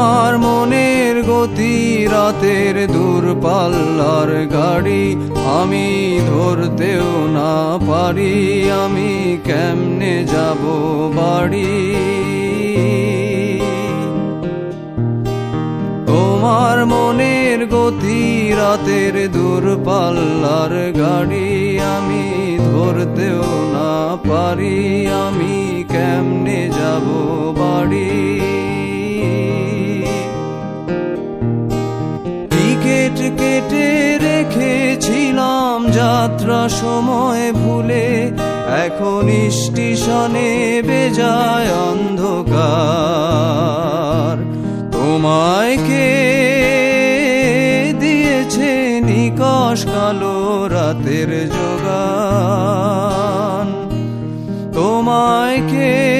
তোমার মনের গতি রাতের দূরপাল্লার গাড়ি। আমি ধরতেও না পারি, আমি কেমনে যাব বাড়ি? তোমার মনের গতি রাতের দূরপাল্লার গাড়ি। আমি ধরতেও না পারি, আমি কেমনে যাব বাড়ি? টিকিট কেটে রেখেছিলাম যাত্রা সময় ভুলে। এখন স্টেশনে বেজায় অন্ধকার। তোমায় কে দিয়েছে নিকশ কালো রাতের যোগান তোমায় কে